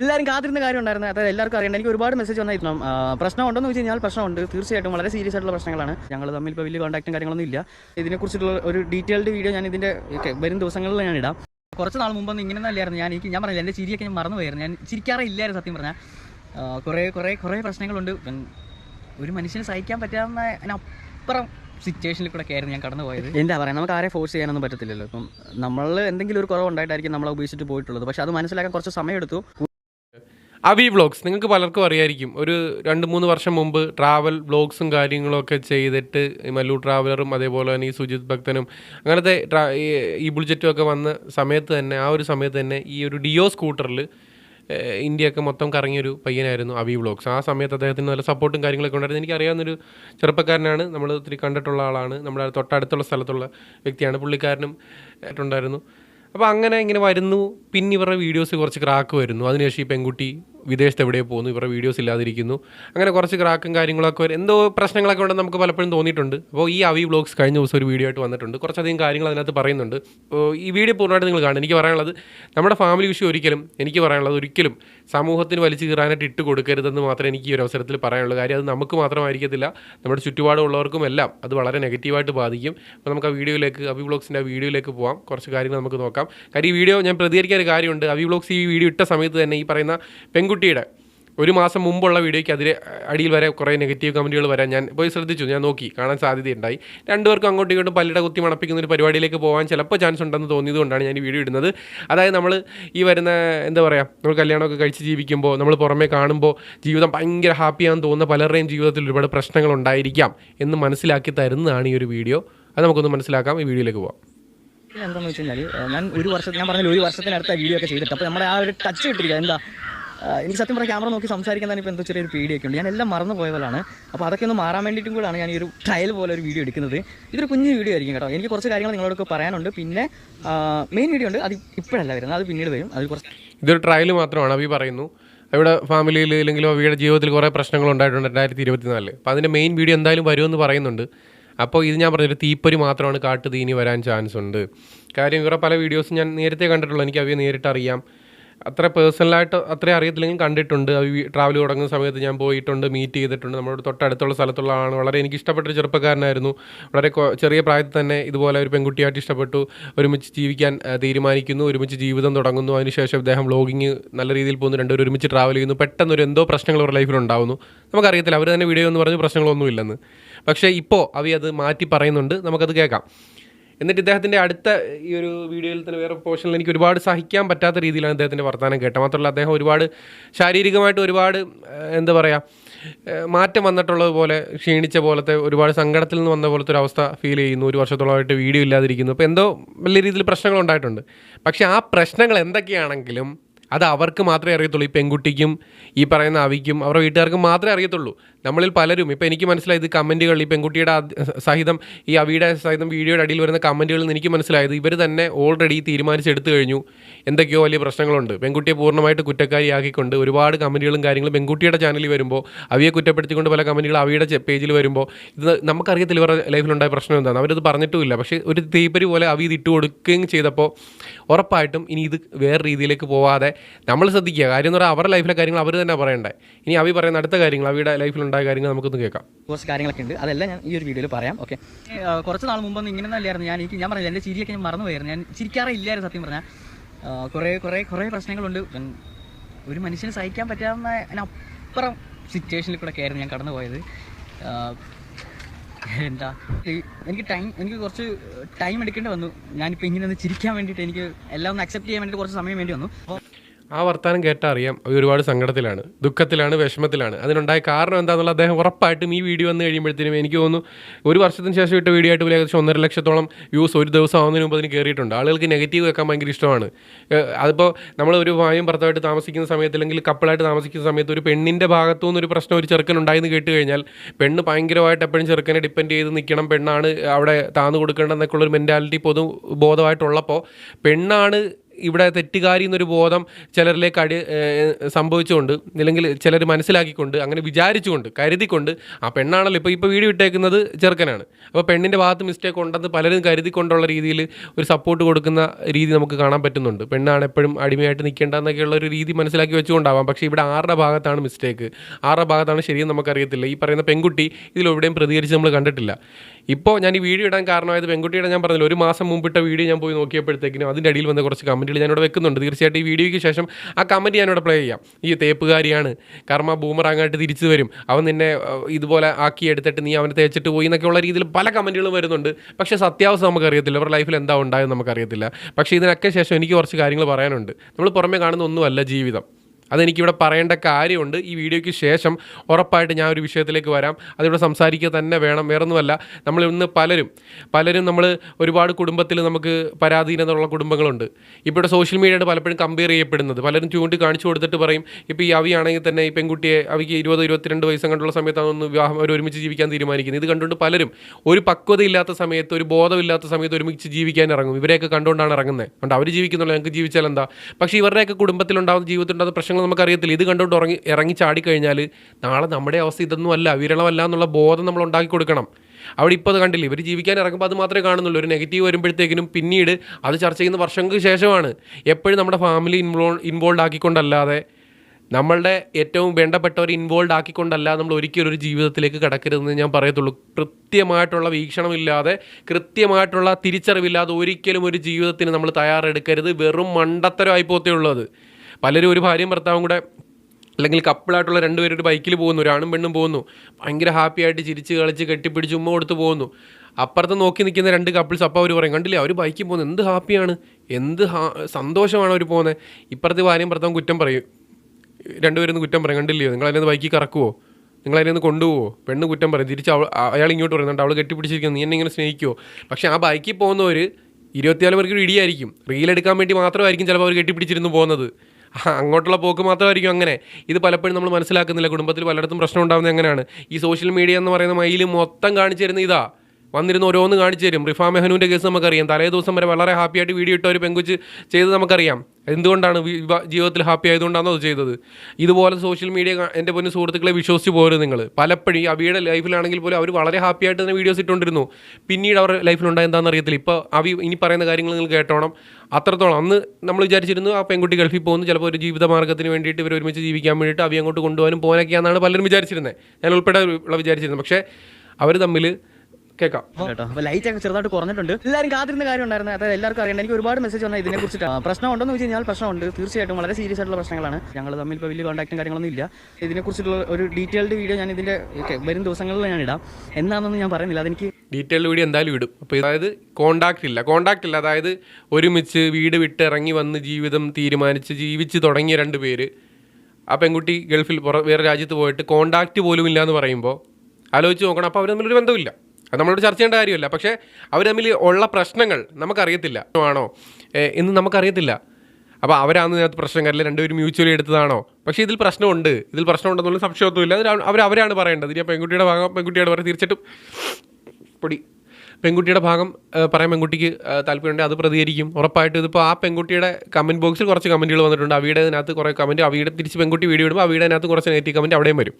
എല്ലാവരും കാത്തിരുന്ന കാര്യം ഉണ്ടായിരുന്നു അതായത് എല്ലാവർക്കും അറിയണം എനിക്ക് ഒരുപാട് മെസ്സേജ് വന്നിരുന്നു ആ, പ്രശ്നം ഉണ്ടെന്ന് വെച്ച് കഴിഞ്ഞാൽ പ്രശ്നമുണ്ട്. തീർച്ചയായിട്ടും വളരെ സീരിയസ് ആയിട്ടുള്ള പ്രശ്നങ്ങളാണ്. ഞങ്ങൾ തമ്മിൽ ഇപ്പോൾ വലിയ കോൺടാക്റ്റും കാര്യങ്ങളൊന്നും ഇല്ല. ഇതിനെക്കുറിച്ചുള്ള ഒരു ഡീറ്റെയിൽഡ് വീഡിയോ ഞാൻ ഇതിന്റെ വരും ദിവസങ്ങളിൽ ഞാൻ ഇടാം. കുറച്ച് നാൾ മുമ്പൊന്നും ഇങ്ങനെ അല്ലായിരുന്നു ഞാൻ എനിക്ക് ഞാൻ പറഞ്ഞില്ല എന്റെ ചിരിയൊക്കെ ഞാൻ മറന്നു പോയിരുന്നു ഞാൻ ചിരിക്കാറില്ലായിരുന്നു സത്യം പറഞ്ഞാൽ. കുറേ കുറേ കുറേ പ്രശ്നങ്ങളുണ്ട്. ഒരു മനുഷ്യന് സഹിക്കാൻ പറ്റാവുന്ന അതിനപ്പുറം സിറ്റുവേഷനിൽ കൂടെ ആയിരുന്നു ഞാൻ കടന്നു പോയത്. എന്താ പറയുക നമുക്ക് ആരെ ഫോഴ്സ് ചെയ്യാനൊന്നും പറ്റത്തില്ലല്ലോ. ഇപ്പം നമ്മൾ എന്തെങ്കിലും ഒരു കുറവ് കുറവുണ്ടായിട്ടായിരിക്കും നമ്മളെ ഉപയോഗിച്ചിട്ട് പോയിട്ടുള്ളത്. പക്ഷേ അത് മനസ്സിലാക്കാൻ കുറച്ച് സമയമെടുത്തു. അവി വ്ളോഗ്സ് നിങ്ങൾക്ക് പലർക്കും അറിയായിരിക്കും. ഒരു രണ്ട് മൂന്ന് വർഷം മുമ്പ് ട്രാവൽ വ്ളോഗ്സും കാര്യങ്ങളൊക്കെ ചെയ്തിട്ട് മല്ലു ട്രാവലറും അതേപോലെ തന്നെ ഈ സുജിത് ഭക്തനും അങ്ങനത്തെ ഈ ബുൾജറ്റും ഒക്കെ വന്ന സമയത്ത് തന്നെ ആ ഒരു സമയത്ത് തന്നെ ഈ ഒരു ഡിയോ സ്കൂട്ടറിൽ ഇന്ത്യയൊക്കെ മൊത്തം കറങ്ങിയൊരു പയ്യനായിരുന്നു അവി വ്ളോഗ്സ് ആ സമയത്ത് അദ്ദേഹത്തിന് നല്ല സപ്പോർട്ടും കാര്യങ്ങളൊക്കെ ഉണ്ടായിരുന്നു. എനിക്കറിയാവുന്നൊരു ചെറുപ്പക്കാരനാണ്. നമ്മൾ ഒത്തിരി കണ്ടിട്ടുള്ള ആളാണ്. നമ്മുടെ തൊട്ടടുത്തുള്ള സ്ഥലത്തുള്ള വ്യക്തിയാണ്. പുള്ളിക്കാരനും ആയിട്ടുണ്ടായിരുന്നു. അപ്പോൾ അങ്ങനെ ഇങ്ങനെ വരുന്നു. പിന്നെ ഇവരുടെ വീഡിയോസ് കുറച്ച് ക്രാക്ക് വരുന്നു. അതിനുശേഷം ഈ പെൺകുട്ടി വിദേശത്ത് എവിടെ പോകുന്നു ഇവരുടെ വീഡിയോസ് ഇല്ലാതിരിക്കുന്നു. അങ്ങനെ കുറച്ച് ക്രാക്കും കാര്യങ്ങളൊക്കെ വരും. എന്തോ പ്രശ്നങ്ങളൊക്കെ ഉണ്ടെന്ന് നമുക്ക് പലപ്പോഴും തോന്നിയിട്ടുണ്ട്. അപ്പോൾ ഈ അവി വ്ളോഗ്സ് കഴിഞ്ഞ ദിവസം ഒരു വീഡിയോ ആയിട്ട് വന്നിട്ടുണ്ട്. കുറച്ചധികം കാര്യങ്ങൾ അതിനകത്ത് പറയുന്നുണ്ട്. ഈ വീഡിയോ പൂർണമായിട്ട് നിങ്ങൾ കാണും. എനിക്ക് പറയാനുള്ളത് നമ്മുടെ ഫാമിലി വിഷയം ഒരിക്കലും എനിക്ക് പറയാനുള്ളത് ഒരിക്കലും സമൂഹത്തിന് വലിച്ചു കീറാനായിട്ട് ഇട്ട് കൊടുക്കരുതെന്ന് മാത്രമേ എനിക്ക് ഈ ഒരു അവസരത്തിൽ പറയാനുള്ളൂ. കാര്യം അത് നമുക്ക് മാത്രമായിരിക്കത്തില്ല. നമ്മുടെ ചുറ്റുപാടുള്ളവർക്കും എല്ലാം അത് വളരെ നെഗറ്റീവായിട്ട് ബാധിക്കും. അപ്പോൾ നമുക്ക് ആ വീഡിയോയിലേക്ക് അബി വ്ളോഗ്സിന്റെ ആ വീഡിയോയിലേക്ക് പോകാം കുറച്ച് കാര്യങ്ങൾ നമുക്ക് നോക്കാം. കാര്യം ഈ വീഡിയോ ഞാൻ പ്രതികരിക്കാൻ ഒരു കാര്യമുണ്ട്. അബി വ്ലോഗ്സ് ഈ വീഡിയോ ഇട്ട സമയത്ത് തന്നെ ഈ പറയുന്ന പെൺകുട്ടിയുടെ ഒരു മാസം മുമ്പുള്ള വീഡിയോയ്ക്ക് അതിൽ അടിയിൽ വരെ കുറേ നെഗറ്റീവ് കമന്റുകൾ വരാൻ ഞാൻ പോയി ശ്രദ്ധിച്ചു. ഞാൻ നോക്കി കാണാൻ സാധ്യതയുണ്ടായി. രണ്ടുപേർക്കും അങ്ങോട്ടും ഇങ്ങോട്ടും പല്ലിട കുത്തി മണപ്പിക്കുന്ന ഒരു പരിപാടിയിലേക്ക് പോകാൻ ചിലപ്പോൾ ചാൻസ് ഉണ്ടെന്ന് തോന്നിയതുകൊണ്ടാണ് ഞാൻ ഈ വീഡിയോ ഇടുന്നത്. അതായത് നമ്മൾ ഈ വരുന്ന എന്താ പറയുക നമ്മൾ കല്യാണമൊക്കെ കഴിച്ച് ജീവിക്കുമ്പോൾ നമ്മൾ പുറമേ കാണുമ്പോൾ ജീവിതം ഭയങ്കര ഹാപ്പിയാണെന്ന് തോന്നുന്ന പലരുടെയും ജീവിതത്തിൽ ഒരുപാട് പ്രശ്നങ്ങൾ ഉണ്ടായിരിക്കാം എന്ന് മനസ്സിലാക്കി തരുന്നതാണ് ഈ ഒരു വീഡിയോ. അത് നമുക്കൊന്ന് മനസ്സിലാക്കാം. ഈ വീഡിയോയിലേക്ക് പോകാം എന്താണെന്ന് വെച്ച് കഴിഞ്ഞാൽ ഞാൻ ഒരു വർഷം ഞാൻ പറഞ്ഞാൽ ഒരു വർഷത്തിനടുത്ത വീഡിയോ ഒക്കെ ചെയ്തിട്ട് അപ്പോൾ നമ്മുടെ ആ ഒരു ടച്ച് കിട്ടിയിരിക്കുക എന്താ? എനിക്ക് സത്യം പറഞ്ഞാൽ ക്യാമറ നോക്കി സംസാരിക്കാൻ ഇപ്പോൾ എന്തോ ചെറിയൊരു പേടിയൊക്കെ ഉണ്ട്. ഞാൻ എല്ലാം മറന്നു പോയവരാണ് അപ്പോൾ അതൊക്കെ ഒന്ന് മാറാൻ വേണ്ടിയിട്ടും കൂടാണ് ഞാൻ ഈ ഒരു ട്രയൽ പോലെ ഒരു വീഡിയോ എടുക്കുന്നത്. ഇതൊരു കുഞ്ഞു വീഡിയോ ആയിരിക്കും കേട്ടോ. എനിക്ക് കുറച്ച് കാര്യങ്ങൾ നിങ്ങളോടൊക്കെ പറയാനുണ്ട്. പിന്നെ മെയിൻ വീഡിയോ ഉണ്ട്. അത് ഇപ്പോഴല്ല വരുന്നത്. അത് പിന്നീട് വരും. അത് കുറച്ച് ഇതൊരു ട്രയൽ മാത്രമാണ് അഭി പറയുന്നു. അവിടെ ഫാമിലിയിൽ അല്ലെങ്കിൽ അവിയുടെ ജീവിതത്തിൽ കുറേ പ്രശ്നങ്ങൾ ഉണ്ടായിട്ടുണ്ട് രണ്ടായിരത്തി ഇരുപത്തിനാലിൽ അപ്പോൾ അതിന്റെ മെയിൻ വീഡിയോ എന്തായാലും വരുമെന്ന് പറയുന്നുണ്ട്. അപ്പോൾ ഇത് ഞാൻ പറഞ്ഞൊരു തീപ്പൊരി മാത്രമാണ് കാട്ടു തീനി വരാൻ ചാൻസ് ഉണ്ട്. കാര്യം ഇവരുടെ പല വീഡിയോസും ഞാൻ നേരത്തെ കണ്ടിട്ടുള്ളൂ. എനിക്ക് അവയെ നേരിട്ട് അറിയാം അത്ര പേഴ്സണലായിട്ട് അത്രയും അറിയത്തില്ലെങ്കിൽ കണ്ടിട്ടുണ്ട്. ട്രാവൽ തുടങ്ങുന്ന സമയത്ത് ഞാൻ പോയിട്ടുണ്ട് മീറ്റ് ചെയ്തിട്ടുണ്ട്. നമ്മുടെ തൊട്ടടുത്തുള്ള സ്ഥലത്തുള്ള ആളാണ്. വളരെ എനിക്ക് ഇഷ്ടപ്പെട്ട ഒരു ചെറുപ്പക്കാരനായിരുന്നു. വളരെ ചെറിയ പ്രായത്തിൽ തന്നെ ഇതുപോലെ ഒരു പെൺകുട്ടിയായിട്ട് ഇഷ്ടപ്പെട്ടു. ഒരുമിച്ച് ജീവിക്കാൻ തീരുമാനിക്കുന്നു. ഒരുമിച്ച് ജീവിതം തുടങ്ങുന്നു. അതിനുശേഷം അദ്ദേഹം വ്ലോഗിങ് നല്ല രീതിയിൽ പോകുന്നു. രണ്ടുപേരും ഒരുമിച്ച് ട്രാവൽ ചെയ്യുന്നു. പെട്ടെന്ന് ഒരു എന്തോ പ്രശ്നങ്ങൾ അവരുടെ ലൈഫിൽ ഉണ്ടാകുന്നു നമുക്കറിയത്തില്ല. അവർ തന്നെ വീഡിയോ എന്ന് പറഞ്ഞ് പ്രശ്നങ്ങളൊന്നുമില്ലെന്ന് പക്ഷേ ഇപ്പോൾ അവി അത് മാറ്റി പറയുന്നുണ്ട്. നമുക്കത് കേൾക്കാം. എന്നിട്ട് ഇദ്ദേഹത്തിന്റെ അടുത്ത ഈ ഒരു വീഡിയോയിൽ തന്നെ വേറെ പോർഷനിൽ എനിക്ക് ഒരുപാട് സഹിക്കാൻ പറ്റാത്ത രീതിയിലാണ് അദ്ദേഹത്തിന്റെ വർത്തമാനം കേട്ടത്. മാത്രമല്ല അദ്ദേഹം ഒരുപാട് ശാരീരികമായിട്ട് ഒരുപാട് എന്താ പറയുക മാറ്റം വന്നിട്ടുള്ളത് പോലെ ക്ഷീണിച്ച പോലത്തെ ഒരുപാട് സങ്കടത്തിൽ നിന്ന് വന്ന പോലത്തെ ഒരു അവസ്ഥ ഫീൽ ചെയ്യുന്നു. ഒരു വർഷത്തോളമായിട്ട് വീഡിയോ ഇല്ലാതിരിക്കുന്നു. അപ്പോൾ എന്തോ വലിയ രീതിയിൽ പ്രശ്നങ്ങൾ ഉണ്ടായിട്ടുണ്ട്. പക്ഷേ ആ പ്രശ്നങ്ങൾ എന്തൊക്കെയാണെങ്കിലും അത് അവർക്ക് മാത്രമേ അറിയത്തുള്ളൂ. ഈ പെൺകുട്ടിക്കും ഈ പറയുന്ന അവിക്കും അവരുടെ വീട്ടുകാർക്കും മാത്രമേ അറിയത്തുള്ളൂ. നമ്മളിൽ പലരും ഇപ്പോൾ എനിക്ക് മനസ്സിലായത് കമന്റുകൾ ഈ പെൺകുട്ടിയുടെ സഹിതം ഈ അവിയുടെ സഹിതം വീഡിയോയുടെ അടിയിൽ വരുന്ന കമന്റുകളിൽ നിന്ന് എനിക്ക് മനസ്സിലായത് ഇവർ തന്നെ ഓൾറെഡി തീരുമാനിച്ചെടുത്തു കഴിഞ്ഞു. എന്തൊക്കെയോ വലിയ പ്രശ്നങ്ങളുണ്ട്. പെൺകുട്ടിയെ പൂർണമായിട്ട് കുറ്റക്കാരിയാക്കിക്കൊണ്ട് ഒരുപാട് കമന്റുകളും കാര്യങ്ങളും പെൺകുട്ടിയുടെ ചാനലിൽ വരുമ്പോൾ അവയെ കുറ്റപ്പെടുത്തിക്കൊണ്ട് പല കമന്റുകൾ അവയുടെ പേജിൽ വരുമ്പോൾ ഇത് നമുക്കറിയത്തില്ല ഇവരുടെ ലൈഫിലുണ്ടായ പ്രശ്നം എന്താണ് അവരത് പറഞ്ഞിട്ടുമില്ല. പക്ഷേ ഒരു തീപ്പരി പോലെ അവ ഇത് ഇട്ട് കൊടുക്കുകയും ചെയ്തപ്പോൾ ഉറപ്പായിട്ടും ഇനി ഇത് വേറെ രീതിയിലേക്ക് പോവാതെ നമ്മൾ ശ്രദ്ധിക്കുക. കാര്യം എന്ന് പറഞ്ഞാൽ അവരുടെ ലൈഫിലെ കാര്യങ്ങൾ അവർ തന്നെ പറയണ്ടേ. ഇനി അവി പറയുന്ന അടുത്ത കാര്യങ്ങൾ അവയുടെ ലൈഫിലുണ്ടായ കാര്യങ്ങൾ നമുക്കൊന്ന് കേൾക്കാം. കുറച്ച് കാര്യങ്ങളൊക്കെ ഉണ്ട്. അതെല്ലാം ഞാൻ ഈ ഒരു വീഡിയോയിൽ പറയാം. ഓക്കെ കുറച്ച് നാൾ മുമ്പൊന്നും ഇങ്ങനെ അല്ലായിരുന്നു ഞാൻ എനിക്ക് ഞാൻ പറഞ്ഞില്ല എന്റെ ചിരിയൊക്കെ ഞാൻ മറന്നു പോയിരുന്നു ഞാൻ ചിരിക്കാറേ ഇല്ലായിരുന്നു സത്യം പറഞ്ഞാൽ കുറേ കുറേ കുറേ പ്രശ്നങ്ങളുണ്ട്. ഒരു മനുഷ്യന് സഹിക്കാൻ പറ്റാവുന്ന അതിനപ്പുറം സിറ്റുവേഷനിൽ കൂടെ ആയിരുന്നു ഞാൻ കടന്നു പോയത്. എന്താ എനിക്ക് ടൈം എനിക്ക് കുറച്ച് ടൈം എടുക്കേണ്ടി വന്നു. ഞാനിപ്പോൾ ഇങ്ങനെ ഒന്ന് ചിരിക്കാൻ വേണ്ടിയിട്ട് എനിക്ക് എല്ലാം ഒന്ന് അക്സെപ്റ്റ് ചെയ്യാൻ വേണ്ടിയിട്ട് കുറച്ച് സമയം വേണ്ടി വന്നു. അപ്പോൾ ആ വർത്താനം കേട്ടാൽ അറിയാം. ഒരുപാട് സങ്കടത്തിലാണ് ദുഃഖത്തിലാണ് വിഷമത്തിലാണ്. അതിനുണ്ടായ കാരണം എന്താണെന്നുള്ള അദ്ദേഹം ഉറപ്പായിട്ടും ഈ വീഡിയോ വന്ന് കഴിയുമ്പോഴത്തേനും എനിക്ക് തോന്നുന്നു ഒരു വർഷത്തിന് ശേഷം ഇട്ട വീഡിയോ ആയിട്ട് ഏകദേശം ഒന്നര ലക്ഷത്തോളം വ്യൂസ് ഒരു ദിവസം ആവുന്നതിന് മുമ്പ് അതിന് കയറിയിട്ടുണ്ട് ആളുകൾക്ക് നെഗറ്റീവ് വെക്കാൻ ഭയങ്കര ഇഷ്ടമാണ്. അതിപ്പോൾ നമ്മൾ ഒരു ഭാര്യയും ഭർത്താവായിട്ട് താമസിക്കുന്ന സമയത്ത് അല്ലെങ്കിൽ കപ്പിളായിട്ട് താമസിക്കുന്ന സമയത്ത് ഒരു പെണ്ണിന്റെ ഭാഗത്തു നിന്ന് ഒരു പ്രശ്നം ഒരു ചെറുക്കൻ ഉണ്ടായെന്ന് കേട്ട് കഴിഞ്ഞാൽ പെണ്ണ് ഭയങ്കരമായിട്ട് എപ്പോഴും ചെറുക്കനെ ഡിപ്പെൻഡ് ചെയ്ത് നിൽക്കണം പെണ്ണാണ് അവിടെ താന്നു കൊടുക്കേണ്ടതെന്നൊക്കെ ഉള്ളൊരു മെന്റാലിറ്റി പൊതു ബോധമായിട്ടുള്ളപ്പോൾ പെണ്ണാണ് ഇവിടെ തെറ്റുകാരി എന്നൊരു ബോധം ചിലരിലേക്ക് അടി സംഭവിച്ചുകൊണ്ട് അല്ലെങ്കിൽ ചിലർ മനസ്സിലാക്കിക്കൊണ്ട് അങ്ങനെ വിചാരിച്ചുകൊണ്ട് കരുതിക്കൊണ്ട് ആ പെണ്ണാണല്ലോ ഇപ്പോൾ ഇപ്പോൾ വീഡിയോ ഇട്ടേക്കുന്നത് ചെറുക്കനാണ്. അപ്പോൾ പെണ്ണിന്റെ ഭാഗത്ത് മിസ്റ്റേക്ക് ഉണ്ടെന്ന് പലരും കരുതിക്കൊണ്ടുള്ള രീതിയിൽ ഒരു സപ്പോർട്ട് കൊടുക്കുന്ന രീതി നമുക്ക് കാണാൻ പറ്റുന്നുണ്ട്. പെണ്ണാണ് എപ്പോഴും അടിമയായിട്ട് നിൽക്കേണ്ടതെന്നൊക്കെയുള്ള ഒരു രീതി മനസ്സിലാക്കി വെച്ചുകൊണ്ടാവാം. പക്ഷേ ഇവിടെ ആരുടെ ഭാഗത്താണ് മിസ്റ്റേക്ക് ആരുടെ ഭാഗത്താണ് ശരിയെന്ന് നമുക്കറിയത്തില്ല. ഈ പറയുന്ന പെൺകുട്ടി ഇതിലെവിടെയും പ്രതികരിച്ച് നമ്മൾ കണ്ടിട്ടില്ല. ഇപ്പോൾ ഞാൻ ഈ വീഡിയോ ഇടാൻ കാരണമായത് പെൺകുട്ടിയുടെ ഞാൻ പറഞ്ഞില്ല ഒരു മാസം മുമ്പിട്ട വീഡിയോ ഞാൻ പോയി നോക്കിയപ്പോഴത്തേക്കിനും അതിന്റെ അടിയിൽ വന്ന കുറച്ച് കമന്റുകൾ ഞാനിവിടെ വെക്കുന്നുണ്ട്. തീർച്ചയായിട്ടും ഈ വീഡിയോയ്ക്ക് ശേഷം ആ കമന്റ് ഞാനിവിടെ പ്ലേ ചെയ്യാം. ഈ തേപ്പുകാരിയാണ്. കർമ്മ ബൂമറാങ്ങായിട്ട് തിരിച്ചു വരും. അവൻ നിന്നെ ഇതുപോലെ ആക്കി എടുത്തിട്ട് നീ അവനെ തേച്ചിട്ട് പോയി എന്നൊക്കെയുള്ള രീതിയിൽ പല കമന്റുകളും വരുന്നുണ്ട്. പക്ഷേ സത്യാവസ്ഥ നമുക്കറിയത്തില്ല. അവരുടെ ലൈഫിൽ എന്താ ഉണ്ടായെന്ന് നമുക്കറിയത്തില്ല. പക്ഷേ ഇതിനൊക്കെ ശേഷം എനിക്ക് കുറച്ച് കാര്യങ്ങൾ പറയാനുണ്ട്. നമ്മൾ പുറമേ കാണുന്ന ഒന്നുമല്ല ജീവിതം. അതെനിക്കിവിടെ പറയേണ്ട കാര്യമുണ്ട്. ഈ വീഡിയോയ്ക്ക് ശേഷം ഉറപ്പായിട്ട് ഞാൻ ഒരു വിഷയത്തിലേക്ക് വരാം. അതിവിടെ സംസാരിക്കുക തന്നെ വേണം. വേറൊന്നുമല്ല നമ്മൾ ഇന്ന് പലരും പലരും നമ്മൾ ഒരുപാട് കുടുംബത്തിൽ നമുക്ക് പരാധീനതയുള്ള കുടുംബങ്ങളുണ്ട്. ഇപ്പോൾ സോഷ്യൽ മീഡിയയുടെ പലപ്പോഴും കമ്പയർ ചെയ്യപ്പെടുന്നത്. പലരും ചൂണ്ടി കാണിച്ചു കൊടുത്തിട്ട് പറയും ഇപ്പോൾ ഈ അവിയാണെങ്കിൽ തന്നെ ഈ പെൺകുട്ടിയെ അവിക്ക് ഇരുപത് ഇരുപത്തിരണ്ട് വയസ്സം കണ്ടുള്ള സമയത്താണ് വിവാഹം അവർ ഒരുമിച്ച് ജീവിക്കാൻ തീരുമാനിക്കുന്നത്. ഇത് കണ്ടുകൊണ്ട് പലരും ഒരു പക്വതയില്ലാത്ത സമയത്ത് ഒരു ബോധമില്ലാത്ത സമയത്ത് ഒരുമിച്ച് ജീവിക്കാൻ ഇറങ്ങും. ഇവരെയൊക്കെ കണ്ടുകൊണ്ടാണ് ഇറങ്ങുന്നത്. അതുകൊണ്ട് അവർ ജീവിക്കുന്നുള്ളൂ ഞങ്ങൾക്ക് ജീവിച്ചാൽ എന്താ? പക്ഷേ ഇവരുടെയൊക്കെ കുടുംബത്തിലുണ്ടാകുന്ന ജീവിതത്തിലുണ്ടാകുന്ന പ്രശ്നങ്ങൾ നമുക്കറിയത്തില്ല. ഇത് കണ്ടുകൊണ്ട് ഉറങ്ങി ഇറങ്ങി ചാടിക്കഴിഞ്ഞാൽ നാളെ നമ്മുടെ അവസ്ഥ ഇതൊന്നും അല്ല. വിരളമല്ല എന്നുള്ള ബോധം നമ്മൾ ഉണ്ടാക്കി കൊടുക്കണം. അവിടെ ഇപ്പോൾ അത് കണ്ടില്ല? ഇവർ ജീവിക്കാൻ ഇറങ്ങുമ്പോൾ അത് മാത്രമേ കാണുന്നുള്ളൂ. ഒരു നെഗറ്റീവ് വരുമ്പോഴത്തേക്കിനും പിന്നീട് അത് ചർച്ച ചെയ്യുന്ന വർഷങ്ങൾക്ക് ശേഷമാണ്. എപ്പോഴും നമ്മുടെ ഫാമിലി ഇൻവോൾ ഇൻവോൾവ് ആക്കിക്കൊണ്ടല്ലാതെ നമ്മളുടെ ഏറ്റവും വേണ്ടപ്പെട്ടവർ ഇൻവോൾവ് ആക്കിക്കൊണ്ടല്ല നമ്മൾ ഒരിക്കലും ഒരു ജീവിതത്തിലേക്ക് കടക്കരുതെന്ന് ഞാൻ പറയത്തുള്ളൂ. കൃത്യമായിട്ടുള്ള വീക്ഷണമില്ലാതെ കൃത്യമായിട്ടുള്ള തിരിച്ചറിവില്ലാതെ ഒരിക്കലും ഒരു ജീവിതത്തിന് നമ്മൾ തയ്യാറെടുക്കരുത്. വെറും മണ്ടത്തരമായി പോത്തേ ഉള്ളത് പലരും ഒരു ഭാര്യയും ഭർത്താവും കൂടെ അല്ലെങ്കിൽ കപ്പിളായിട്ടുള്ള രണ്ടുപേരും ഒരു ബൈക്കിൽ പോകുന്നു ഒരാണും പെണ്ണും പോകുന്നു. ഭയങ്കര ഹാപ്പി ആയിട്ട് ചിരിച്ച് കളിച്ച് കെട്ടിപ്പിടിച്ച് ഉമ്മ കൊടുത്ത് പോകുന്നു. അപ്പുറത്ത് നോക്കി നിൽക്കുന്ന രണ്ട് കപ്പിൾസ് അപ്പോൾ അവർ പറയും കണ്ടില്ലേ അവർ ബൈക്കിൽ പോകുന്നത് എന്ത് ഹാപ്പിയാണ് എന്ത് സന്തോഷമാണ് അവർ പോകുന്നത് ഇപ്പുറത്തെ ഭാര്യയും ഭർത്താവും കുറ്റം പറയും. രണ്ടുപേരും കുറ്റം പറയും കണ്ടില്ലയോ നിങ്ങൾ അതിനകത്ത് ബൈക്കിൽ കറക്കുവോ? നിങ്ങൾ അതിനെ കൊണ്ടുപോവോ? പെണ്ണ് കുറ്റം പറയും തിരിച്ച് അവൾ അയാൾ ഇങ്ങോട്ട് പറയുന്നുണ്ട് അവൾ കെട്ടിപ്പിടിച്ചിരിക്കുന്നു നീ എന്നെ ഇങ്ങനെ സ്നേഹിക്കുമോ പക്ഷേ ആ ബൈക്കിൽ പോകുന്നവർ ഇരുപത്തിനാല് പേർക്ക് ഇടിയായിരിക്കും. റീൽ എടുക്കാൻ വേണ്ടി മാത്രമായിരിക്കും ചിലപ്പോൾ അവർ കെട്ടിപ്പിടിച്ചിരുന്നു പോകുന്നത്. അങ്ങോട്ടുള്ള പോക്ക് മാത്രമായിരിക്കും അങ്ങനെ. ഇത് പലപ്പോഴും നമ്മൾ മനസ്സിലാക്കുന്നില്ല. കുടുംബത്തിൽ പലയിടത്തും പ്രശ്നം ഉണ്ടാകുന്നത് എങ്ങനെയാണ്? ഈ സോഷ്യൽ മീഡിയ എന്ന് പറയുന്ന മയിൽ മൊത്തം കാണിച്ചു തരുന്ന ഇതാ. വന്നിരുന്ന് ഓരോന്ന് കാണിച്ചു തരും. റിഫാ മെഹനുവിന്റെ കേസ് നമുക്കറിയാം. തലേ ദിവസം വരെ വളരെ ഹാപ്പി ആയിട്ട് വീഡിയോ ഇട്ട ഒരു പെങ്കുച്ച് ചെയ്ത് നമുക്കറിയാം. എന്തുകൊണ്ടാണ് ജീവിതത്തിൽ ഹാപ്പി ആയതുകൊണ്ടാണോ അത് ചെയ്തത്? ഇതുപോലെ സോഷ്യൽ മീഡിയ എന്റെ പൊന്നു സുഹൃത്തുക്കളെ വിശ്വസിച്ച് പോരും നിങ്ങൾ പലപ്പോഴും അവിയുടെ ലൈഫിലാണെങ്കിൽ പോലും അവർ വളരെ ഹാപ്പി ആയിട്ട് തന്നെ വീഡിയോസ് ഇട്ടുകൊണ്ടിരുന്നു. പിന്നീട് അവരുടെ ലൈഫിലുണ്ടായ എന്താണെന്ന് അറിയത്തില്ല. ഇപ്പോൾ അവി ഇനി പറയുന്ന കാര്യങ്ങൾ നിങ്ങൾ കേട്ടോണം. അത്രത്തോളം. അന്ന് നമ്മൾ വിചാരിച്ചിരുന്നു ആ പെൺകുട്ടി ഗൾഫിൽ പോകുന്നു. ചിലപ്പോൾ ഒരു ജീവിത മാർഗത്തിന് വേണ്ടിയിട്ട് ഇവർ ഒരുമിച്ച് ജീവിക്കാൻ വേണ്ടിയിട്ട് അവി അങ്ങോട്ട് കൊണ്ടുപോകാനും പോകാനൊക്കെയാണെന്നാണ് പലരും വിചാരിച്ചിരുന്നത്. ഞാൻ ഉൾപ്പെടെ വിചാരിച്ചിരുന്നത്. പക്ഷേ അവർ തമ്മിൽ കേൾക്കാം. അപ്പോൾ ലൈറ്റ് ഒക്കെ ചെറുതായിട്ട് കുറഞ്ഞിട്ടുണ്ട്. എല്ലാവരും കാത്തിരുന്ന കാര്യം ഉണ്ടായിരുന്നു അതായത് എല്ലാവർക്കും അറിയണം എനിക്ക് ഒരുപാട് മെസ്സേജ് വന്നാൽ ഇതിനെ കുറിച്ചിട്ട്. പ്രശ്നം ഉണ്ടെന്ന് വെച്ച് കഴിഞ്ഞാൽ പ്രശ്നമുണ്ട്. തീർച്ചയായിട്ടും വളരെ സീരിയസ് ആയിട്ടുള്ള പ്രശ്നങ്ങളാണ്. ഞങ്ങൾ തമ്മിൽ ഇപ്പോൾ വലിയ കോൺടാക്റ്റും കാര്യങ്ങളൊന്നും ഇല്ല. ഇതിനെക്കുറിച്ചുള്ള ഒരു ഡീറ്റെയിൽഡ് വീഡിയോ ഞാൻ ഇതിന്റെ വരും ദിവസങ്ങളിൽ ഞാൻ ഇടാം. എന്നാണെന്ന് ഞാൻ പറയുന്നില്ല. അതെനിക്ക് ഡീറ്റെയിൽഡ് വീഡിയോ എന്തായാലും ഇടും. അപ്പോൾ അതായത് കോണ്ടാക്റ്റ് ഇല്ല. കോണ്ടാക്റ്റ് ഇല്ല. അതായത് ഒരുമിച്ച് വീട് വിട്ട് ഇറങ്ങി വന്ന് ജീവിതം തീരുമാനിച്ച് ജീവിച്ച് തുടങ്ങിയ രണ്ട് പേര്. ആ പെൺകുട്ടി ഗൾഫിൽ വേറെ രാജ്യത്ത് പോയിട്ട് കോണ്ടാക്റ്റ് പോലും ഇല്ല എന്ന് പറയുമ്പോൾ ആലോചിച്ച് നോക്കണം. അപ്പോൾ അവർ തമ്മിലൊരു ബന്ധമില്ല അത് നമ്മളോട് ചർച്ച ചെയ്യേണ്ട കാര്യമല്ല. പക്ഷേ അവർ തമ്മിൽ ഉള്ള പ്രശ്നങ്ങൾ നമുക്കറിയത്തില്ല. ആണോ? എന്ന് നമുക്കറിയത്തില്ല. അപ്പോൾ അവരാണ് ഇതിനകത്ത് പ്രശ്നക്കാരില്ല രണ്ടുപേരും മ്യൂച്വലി എടുത്തതാണോ? പക്ഷേ ഇതിൽ പ്രശ്നമുണ്ട്. ഇതിൽ പ്രശ്നമുണ്ടെന്നുള്ള സംശയമൊന്നുമില്ല. അവർ അവരാണ് പറയേണ്ടത്. ഇനി പെൺകുട്ടിയുടെ ഭാഗം പെൺകുട്ടിയുടെ പറയും തീർച്ചയായിട്ടും പൊടി. പെൺകുട്ടിയുടെ ഭാഗം പറയാൻ പെൺകുട്ടിക്ക് താല്പര്യമുണ്ടെങ്കിൽ താല്പര്യമുണ്ട് അത് പ്രതികരിക്കും. ഉറപ്പായിട്ട് ഇതിപ്പോൾ ആ പെൺകുട്ടിയുടെ കമന്റ് ബോക്സിൽ കുറച്ച് കമന്റുകൾ വന്നിട്ടുണ്ട്. അവയുടെ അതിനകത്ത് കുറേ കമന്റ് അവയുടെ തിരിച്ച് പെൺകുട്ടി വീഡിയോ ഇടുമ്പോൾ അവയുടെ അതിനകത്ത് കുറച്ച് നെഗറ്റീവ് കമന്റ് അവിടെയും വരും.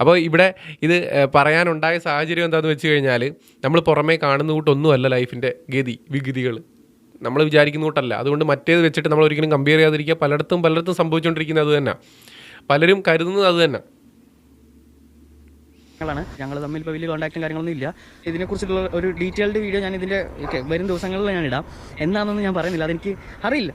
അപ്പോൾ ഇവിടെ ഇത് പറയാനുണ്ടായ സാഹചര്യം എന്താണെന്ന് വെച്ച് കഴിഞ്ഞാൽ നമ്മൾ പുറമേ കാണുന്ന കൂട്ടൊന്നുമല്ല ലൈഫിന്റെ ഗതി വിഗതികൾ നമ്മൾ വിചാരിക്കുന്ന കൂട്ടല്ല. അതുകൊണ്ട് മറ്റേത് വെച്ചിട്ട് നമ്മൾ ഒരിക്കലും കമ്പയർ ചെയ്യാതിരിക്കുക. പലയിടത്തും പലയിടത്തും സംഭവിച്ചുകൊണ്ടിരിക്കുന്നത് അത് തന്നെ. പലരും കരുതുന്നത് അത് തന്നെ. ാണ് ഞങ്ങൾ തമ്മിൽ ഇപ്പോൾ വലിയ കോൺടാക്റ്റും കാര്യങ്ങളൊന്നും ഇല്ല. ഇതിനെക്കുറിച്ചുള്ള ഒരു ഡീറ്റെയിൽഡ് വീഡിയോ ഞാൻ ഇതിന്റെ വരും ദിവസങ്ങളിൽ ഞാൻ ഇടാം. എന്നാണെന്ന് ഞാൻ പറയുന്നില്ല. അതെനിക്ക് അറിയില്ല.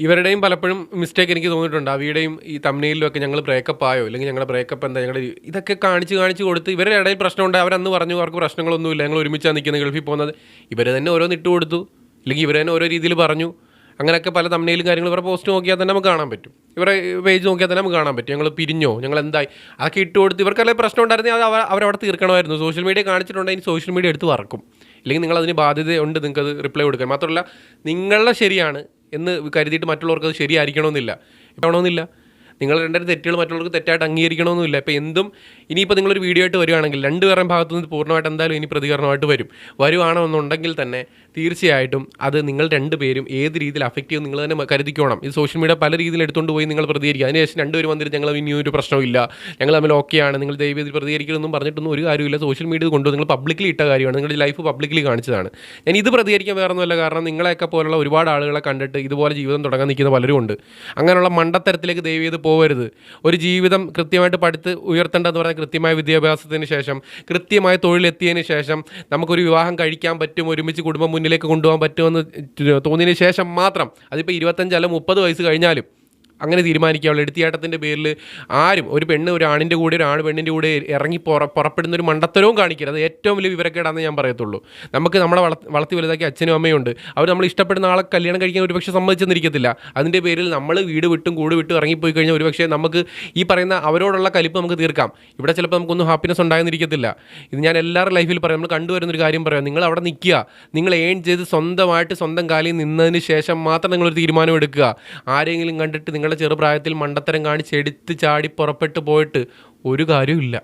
ഇവരുടെയും പലപ്പോഴും മിസ്റ്റേക്ക് എനിക്ക് തോന്നിയിട്ടുണ്ട്. അവയുടെയും ഈ തമ്മിലും ഒക്കെ ഞങ്ങൾ ബ്രേക്കപ്പ് ആയോ? അല്ലെങ്കിൽ ഞങ്ങളുടെ ബ്രേക്കപ്പ് എന്താ? ഞങ്ങളുടെ ഇതൊക്കെ കാണിച്ച് കാണിച്ച് കൊടുത്ത് ഇവരുടെ ഇടയിൽ പ്രശ്നമുണ്ട്. അവരന്ന് പറഞ്ഞു അവർക്ക് പ്രശ്നങ്ങളൊന്നുമില്ല. ഞങ്ങൾ ഒരുമിച്ചാണ് നിൽക്കുന്നത് ഗൾഫിൽ പോകുന്നത്. ഇവർ തന്നെ ഓരോന്നിട്ട് കൊടുത്തു. അല്ലെങ്കിൽ ഇവർ തന്നെ ഓരോ രീതിയിൽ പറഞ്ഞു. അങ്ങനെയൊക്കെ പല തമ്മിലും കാര്യങ്ങൾ ഇവരുടെ പോസ്റ്റ് നോക്കിയാൽ തന്നെ നമുക്ക് കാണാൻ പറ്റും. ഇവരുടെ പേജ് നോക്കിയാൽ തന്നെ നമുക്ക് കാണാൻ പറ്റും. ഞങ്ങൾ പിരിഞ്ഞോ? ഞങ്ങൾ എന്തായി അതൊക്കെ ഇട്ട് കൊടുത്ത് ഇവർക്കല്ലേ പ്രശ്നം ഉണ്ടായിരുന്നെങ്കിൽ അത് അവരവിടെ തീർക്കണമായിരുന്നു. സോഷ്യൽ മീഡിയ കാണിച്ചിട്ടുണ്ടെങ്കിൽ സോഷ്യൽ മീഡിയ എടുത്ത് വറക്കും. ഇല്ലെങ്കിൽ നിങ്ങൾ അതിന് ബാധ്യതയുണ്ട് നിങ്ങൾക്ക് അത് റിപ്ലൈ കൊടുക്കാൻ. മാത്രമല്ല നിങ്ങളുടെ ശരിയാണ് എന്ന് കരുതിയിട്ട് മറ്റുള്ളവർക്ക് അത് ശരിയായിരിക്കണമെന്നില്ല. ഇപ്പോഴണമെന്നില്ല നിങ്ങൾ രണ്ടര തെറ്റുകൾ മറ്റുള്ളവർക്ക് തെറ്റായിട്ട് അംഗീകരിക്കണമെന്നില്ല. ഇപ്പോൾ എന്തും ഇനിയിപ്പോൾ നിങ്ങളൊരു വീഡിയോ ആയിട്ട് വരികയാണെങ്കിൽ രണ്ട് ഭാഗത്തു നിന്ന് പൂർണമായിട്ട് എന്തായാലും ഇനി പ്രതികരണമായിട്ട് വരും. വരുവാണെന്നുണ്ടെങ്കിൽ തന്നെ തീർച്ചയായിട്ടും അത് നിങ്ങൾ രണ്ട് പേരും ഏത് രീതിയിൽ അഫക്റ്റ് ചെയ്യും നിങ്ങൾ തന്നെ കരുതിക്കോണം. ഇത് സോഷ്യൽ മീഡിയ പല രീതിയിൽ എടുത്തുകൊണ്ട് പോയി നിങ്ങൾ പ്രതികരിക്കുക. അതിനുശേഷം രണ്ടുപേരും വന്നിട്ട് ഞങ്ങൾ ഇനി ഒരു പ്രശ്നമില്ല ഞങ്ങൾ തമ്മിൽ ഓക്കെയാണ് നിങ്ങൾ ദൈവം ഇത് പ്രതികരിക്കണമെന്നും പറഞ്ഞിട്ടൊന്നും ഒരു കാര്യമില്ല സോഷ്യൽ മീഡിയ കൊണ്ടുപോയി നിങ്ങൾ പബ്ലിക്കലി ഇട്ട കാര്യമാണ്. നിങ്ങളുടെ ലൈഫ് പബ്ലിക്കലി കാണിച്ചതാണ്. ഞാൻ ഇത് പ്രതികരിക്കാൻ വേറെ ഒന്നുമല്ല. കാരണം നിങ്ങളെയൊക്കെ പോലുള്ള ഒരുപാട് ആളുകളെ കണ്ടിട്ട് ഇതുപോലെ ജീവിതം തുടങ്ങാൻ നിൽക്കുന്ന പലരും ഉണ്ട്. അങ്ങനെയുള്ള മണ്ടത്തരത്തിലേക്ക് ദൈവം ചെയ്ത് പോകരുത് ഒരു ജീവിതം കൃത്യമായിട്ട് പഠിത്ത് ഉയർത്തേണ്ടതെന്ന് പറഞ്ഞാൽ കൃത്യമായ വിദ്യാഭ്യാസത്തിന് ശേഷം കൃത്യമായ തൊഴിലെത്തിയതിന് ശേഷം നമുക്കൊരു വിവാഹം കഴിക്കാൻ പറ്റും ഒരുമിച്ച് കുടുംബം മുന്നിലേക്ക് കൊണ്ടുപോകാൻ പറ്റുമെന്ന് തോന്നിയതിന് ശേഷം മാത്രം അതിപ്പോൾ ഇരുപത്തഞ്ചല്ല മുപ്പത് വയസ്സ് കഴിഞ്ഞാലും അങ്ങനെ തീരുമാനിക്കാവുള്ളൂ എടുത്തിയാട്ടത്തിന്റെ പേരിൽ ആരും ഒരു പെണ്ണ് ഒരു ആണിന്റെ കൂടെ ഒരു ആണ് പെണ്ണിന്റെ കൂടെ ഇറങ്ങി പുറ പുറപ്പെടുന്ന ഒരു മണ്ടത്തരവും കാണിക്കരുത്. ഏറ്റവും വലിയ വിവരക്കേടാണെന്ന് ഞാൻ പറയത്തുള്ളൂ. നമുക്ക് നമ്മളെ വള വളർത്തി വലുതാക്കി അച്ഛനും അമ്മയും ഉണ്ട്. അവർ നമ്മൾ ഇഷ്ടപ്പെടുന്ന ആളെ കല്യാണം കഴിക്കാൻ ഒരുപക്ഷെ സമ്മതിച്ചെന്നിരിക്കത്തില്ല. അതിന്റെ പേരിൽ നമ്മൾ വീട് വിട്ടും കൂട് വിട്ടും ഇറങ്ങിപ്പോയി കഴിഞ്ഞാൽ ഒരുപക്ഷെ നമുക്ക് ഈ പറയുന്ന അവരോടുള്ള കലിപ്പ് നമുക്ക് തീർക്കാം. ഇവിടെ ചിലപ്പോൾ നമുക്കൊന്നും ഹാപ്പിനെസ് ഉണ്ടായെന്നിരിക്കത്തില്ല ഇത് ഞാൻ എല്ലാവരുടെ ലൈഫിൽ പറയാം. നമ്മൾ കണ്ടുവരുന്നൊരു കാര്യം പറയാം. നിങ്ങൾ അവിടെ നിൽക്കുക. നിങ്ങൾ ഏൺ ചെയ്ത് സ്വന്തമായിട്ട് സ്വന്തം കാലിൽ നിന്നതിന് ശേഷം മാത്രം നിങ്ങളൊരു തീരുമാനം എടുക്കുക. ആരെങ്കിലും കണ്ടിട്ട് നിങ്ങളുടെ ചെറുപ്രായത്തിൽ മണ്ടത്തരം കാണിച്ച് എടുത്ത് ചാടി പുറപ്പെട്ടു പോയിട്ട് ഒരു കാര്യമില്ല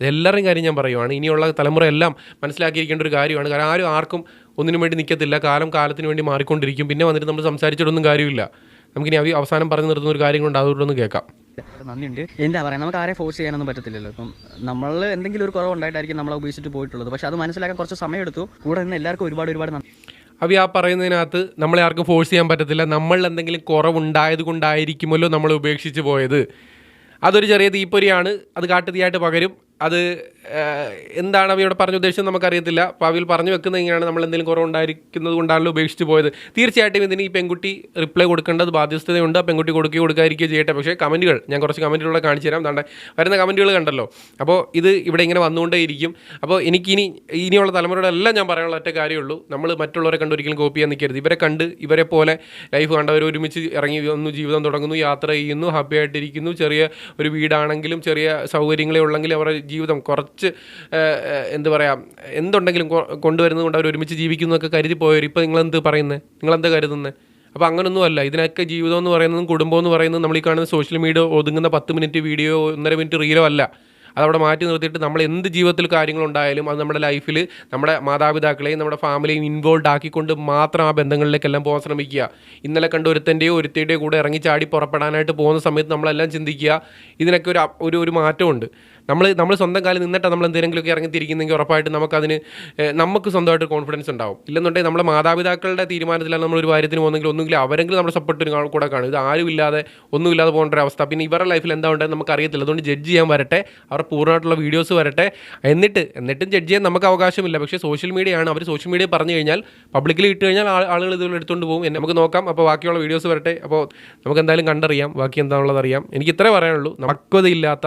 എല്ലാവരുടെയും കാര്യം ഞാൻ പറയുവാണ്. ഇനിയുള്ള തലമുറ എല്ലാം മനസ്സിലാക്കിയിരിക്കേണ്ട ഒരു കാര്യമാണ്. കാരണം ആരും ആർക്കും ഒന്നിനു വേണ്ടി നിൽക്കത്തില്ല. കാലം കാലത്തിന് വേണ്ടി മാറിക്കൊണ്ടിരിക്കും. പിന്നെ വന്നിട്ട് നമ്മൾ സംസാരിച്ചിട്ടൊന്നും കാര്യമില്ല. നമുക്കിനി അവ അവസാനം പറഞ്ഞു നിർത്തുന്ന ഒരു കാര്യം കൊണ്ട് അതുകൊണ്ടൊന്ന് കേൾക്കാം. നന്ദിയുണ്ട്. എന്താ പറയുക നമുക്ക് ആരെ ഫോഴ്സ് ചെയ്യാനൊന്നും പറ്റത്തില്ലല്ലോ. ഇപ്പം നമ്മൾ എന്തെങ്കിലും ഒരു കുറവുണ്ടായിട്ടായിരിക്കും നമ്മളെ ഉപയോഗിച്ചിട്ട് പോയിട്ടുള്ളത്. പക്ഷെ അത് മനസ്സിലാക്കാൻ കുറച്ച് സമയമെടുത്തു. കൂടെ നിന്ന് എല്ലാവർക്കും ഒരുപാട് ഒരുപാട് നന്ദി. അവ ആ പറയുന്നതിനകത്ത് നമ്മളെ ആർക്കും ഫോഴ്സ് ചെയ്യാൻ പറ്റത്തില്ല. നമ്മൾ എന്തെങ്കിലും കുറവുണ്ടായത് കൊണ്ടായിരിക്കുമല്ലോ നമ്മൾ ഉപേക്ഷിച്ച് പോയത്. അതൊരു ചെറിയ തീപ്പൊരിയാണ്. അത് കാട്ടുതീയായിട്ട് പകരും. അത് എന്താണ് അവയോട് പറഞ്ഞു ഉദ്ദേശം നമുക്കറിയത്തില്ല. അപ്പോൾ അവയിൽ പറഞ്ഞു വെക്കുന്നത് ഇങ്ങനെയാണ് നമ്മൾ എന്തെങ്കിലും കുറവുണ്ടായിരിക്കുന്നത് കൊണ്ടാണല്ലോ ഉപേക്ഷിച്ച് പോയത്. തീർച്ചയായിട്ടും ഇതിന് ഈ പെൺകുട്ടി റിപ്ലൈ കൊടുക്കേണ്ടത് ബാധ്യസ്ഥതയുണ്ട്. പെൺകുട്ടി കൊടുക്കുകയോ കൊടുക്കാതിരിക്കുകയോ ചെയ്യട്ടെ. പക്ഷേ കമന്റുകൾ ഞാൻ കുറച്ച് കമന്റുകളെ കാണിച്ചു തരാം. ദാണ്ടെ വരുന്ന കമന്റുകൾ കണ്ടല്ലോ. അപ്പോൾ ഇത് ഇവിടെ ഇങ്ങനെ വന്നുകൊണ്ടേയിരിക്കും. അപ്പോൾ എനിക്കിനി ഇനിയുള്ള തലമുറയുടെ എല്ലാം ഞാൻ പറയാനുള്ള ഒറ്റ കാര്യമുള്ളൂ. നമ്മൾ മറ്റുള്ളവരെ കണ്ട് ഒരിക്കലും കോപ്പി ചെയ്യാൻ നിൽക്കരുത്. ഇവരെ കണ്ട് ഇവരെ പോലെ ലൈഫ് കണ്ടവർ ഒരുമിച്ച് ഇറങ്ങി വന്നു ജീവിതം തുടങ്ങുന്നു യാത്ര ചെയ്യുന്നു ഹാപ്പി ആയിട്ടിരിക്കുന്നു ചെറിയ ഒരു വീടാണെങ്കിലും ചെറിയ സൗകര്യങ്ങളെ ഉള്ളെങ്കിൽ അവരുടെ ജീവിതം കുറച്ച് എന്ത് പറയാം എന്തുണ്ടെങ്കിലും കൊണ്ടുവരുന്നത് കൊണ്ട് അവർ ഒരുമിച്ച് ജീവിക്കുന്നു എന്നൊക്കെ കരുതി പോയവർ ഇപ്പോൾ നിങ്ങളെന്ത് പറയുന്നത് നിങ്ങളെന്താ കരുതുന്നത് അപ്പോൾ അങ്ങനൊന്നും അല്ല ഇതിനൊക്കെ ജീവിതം എന്ന് പറയുന്നതും കുടുംബം എന്ന് പറയുന്നത് നമ്മൾ ഈ കാണുന്ന സോഷ്യൽ മീഡിയ ഒതുങ്ങുന്ന പത്ത് മിനിറ്റ് വീഡിയോ ഒന്നര മിനിറ്റ് റീലോ അല്ല. അതവിടെ മാറ്റി നിർത്തിയിട്ട് നമ്മൾ എന്ത് ജീവിതത്തിൽ കാര്യങ്ങളുണ്ടായാലും അത് നമ്മുടെ ലൈഫിൽ നമ്മുടെ മാതാപിതാക്കളെയും നമ്മുടെ ഫാമിലിയും ഇൻവോൾവ് ആക്കിക്കൊണ്ട് മാത്രം ആ ബന്ധങ്ങളിലേക്കെല്ലാം പോകാൻ ശ്രമിക്കുക. ഇന്നലെ കണ്ട ഒരുത്തന്റെയോ ഒരുത്തിയുടെയോ കൂടെ ഇറങ്ങി ചാടി പുറപ്പെടാനായിട്ട് പോകുന്ന സമയത്ത് നമ്മളെല്ലാം ചിന്തിക്കുക. ഇതിനൊക്കെ ഒരു ഒരു ഒരു മാറ്റമുണ്ട്. നമ്മൾ നമ്മൾ സ്വന്തം കാലിൽ നിന്നിട്ടാണ് നമ്മൾ എന്തെങ്കിലുമൊക്കെ ഇറങ്ങി തിരിക്കുന്നെങ്കിൽ ഉറപ്പായിട്ട് നമുക്കതിന് നമുക്ക് സ്വന്തമായിട്ട് കോൺഫിഡൻസ് ഉണ്ടാവും. ഇല്ലെന്നുണ്ടെങ്കിൽ നമ്മുടെ മാതാപിതാക്കളുടെ തീരുമാനത്തിലാണ് നമ്മൾ ഒരു കാര്യത്തിന് പോകുന്നെങ്കിൽ ഒന്നുകിൽ അവരെങ്കിലും നമ്മുടെ സപ്പോർട്ടിന് കൂടെ കാണും. ഇത് ആരും ഇല്ലാതെ ഒന്നുമില്ലാതെ പോകേണ്ട ഒരു അവസ്ഥ. പിന്നെ ഇവരുടെ ലൈഫിൽ എന്താ ഉണ്ടെന്ന് നമുക്ക് അറിയത്തില്ല അതുകൊണ്ട് ജഡ്ജ് ചെയ്യാൻ വരട്ടെ. അവർ പൂർണമായിട്ടുള്ള വീഡിയോസ് വരട്ടെ. എന്നിട്ട് എന്നിട്ടും ജഡ്ജ് ചെയ്യാൻ നമുക്ക് അവകാശമില്ല. പക്ഷേ സോഷ്യൽ മീഡിയയാണ് അവർ സോഷ്യൽ മീഡിയ പറഞ്ഞു കഴിഞ്ഞാൽ പബ്ലിക്കിൽ ഇട്ട് കഴിഞ്ഞാൽ ആളുകൾ ഇതുപോലെ എടുത്തുകൊണ്ട് പോകും. നമുക്ക് നോക്കാം. അപ്പോൾ ബാക്കിയുള്ള വീഡിയോസ് വരട്ടെ. അപ്പോൾ നമുക്ക് എന്തായാലും കണ്ടറിയാം. ബാക്കി എന്താണുള്ളത് അറിയാം. എനിക്ക് ഇത്രേ പറയാനുള്ളൂ. പക്വതയില്ലാത്ത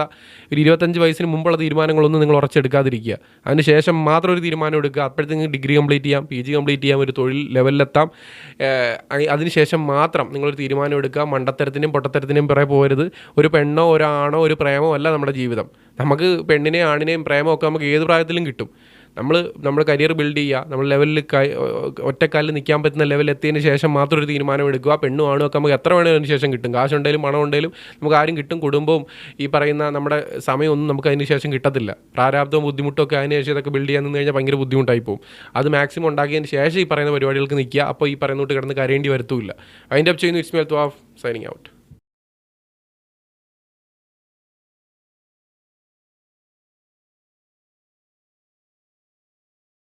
ഒരു ഇരുപത്തഞ്ച് വയസ്സിന് മുമ്പുള്ള തീരുമാനങ്ങളൊന്നും നിങ്ങൾ ഉറച്ചെടുക്കാതിരിക്കുക. അതിന് ശേഷം മാത്രം ഒരു തീരുമാനം എടുക്കുക. അപ്പോഴത്തേക്കും ഡിഗ്രി കംപ്ലീറ്റ് ചെയ്യാം പി ജി കംപ്ലീറ്റ് ചെയ്യാം ഒരു തൊഴിൽ ലെവലിലെത്താം അതിനുശേഷം മാത്രം നിങ്ങളൊരു തീരുമാനം എടുക്കുക. മണ്ടത്തരത്തിനും പൊട്ടത്തരത്തിനും പിറകെ പോകരുത്. ഒരു പെണ്ണോ ഒരാണോ ഒരു പ്രേമോ അല്ല നമ്മുടെ ജീവിതം. നമുക്ക് പെണ്ണിനെയും ആണിനെയും പ്രേമമൊക്കെ നമുക്ക് ഏത് പ്രായത്തിലും കിട്ടും. നമ്മൾ നമ്മുടെ കരിയർ ബിൽഡ് ചെയ്യുക നമ്മൾ ലെവലിൽ ഒറ്റക്കാലിൽ നിൽക്കാൻ പറ്റുന്ന ലെവലിൽ എത്തിയതിന് ശേഷം മാത്രം ഒരു തീരുമാനം എടുക്കുക. പെണ്ണും ആണോ ഒക്കെ നമുക്ക് എത്ര വേണമെങ്കിലും ശേഷം കിട്ടും. കാശുണ്ടെങ്കിലും പണം ഉണ്ടെങ്കിലും നമുക്ക് ആരും കിട്ടും. കുടുംബവും ഈ പറയുന്ന നമ്മുടെ സമയമൊന്നും നമുക്ക് അതിന് ശേഷം കിട്ടത്തില്ല. പ്രാരാബ്ദവും ബുദ്ധിമുട്ടും ഒക്കെ അതിന് ശേഷം ഇതൊക്കെ ബിൽഡ് ചെയ്യാൻ കഴിഞ്ഞാൽ ഭയങ്കര ബുദ്ധിമുട്ടായി പോകും അത് മാക്സിമം ഉണ്ടാക്കിയതിന് ശേഷം ഈ പറയുന്ന പരിപാടികൾക്ക് നിൽക്കുക. അപ്പോൾ ഈ പറയുന്നോട്ട് കിടന്ന് കരയേണ്ടി വരത്തുമില്ല. അതിന്റെ അപ്പ് ചെയ്യുന്നു it's melt of signing out